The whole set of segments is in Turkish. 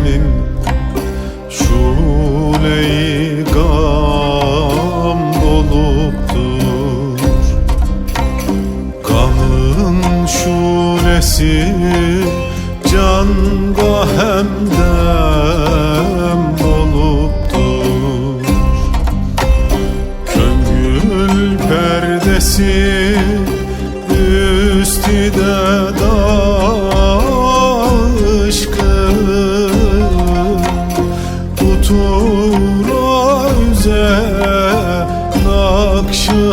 hemdemim Şule-i gam doluptur Gamın şulesi canda hemdem doluptur Köngül perdesi üstüde daşkın Tutura üze nakşı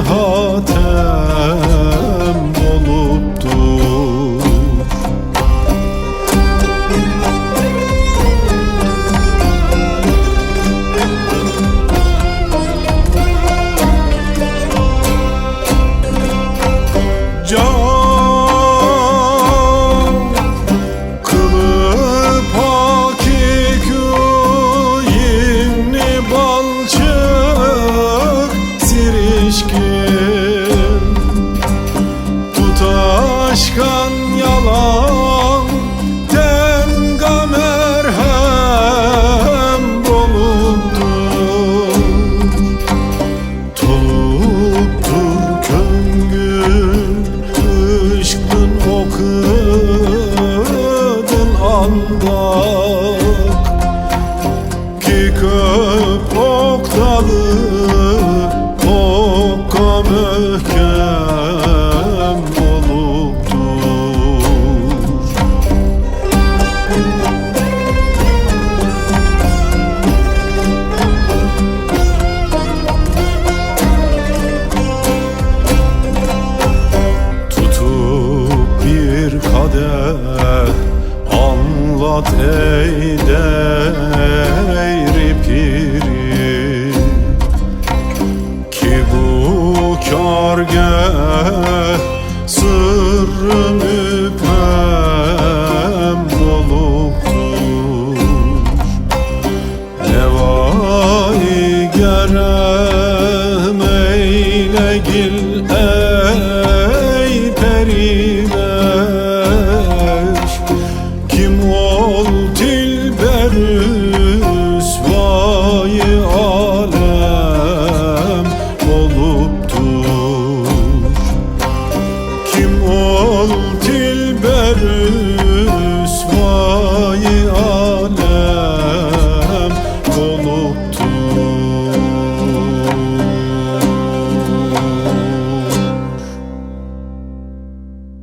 okudun anda Ki köp oktalı okka Anlat ey değri piri Ki bu kargah Sırrı müphem doluptur. Nevai gerem eyle gil ey perileş dilberüs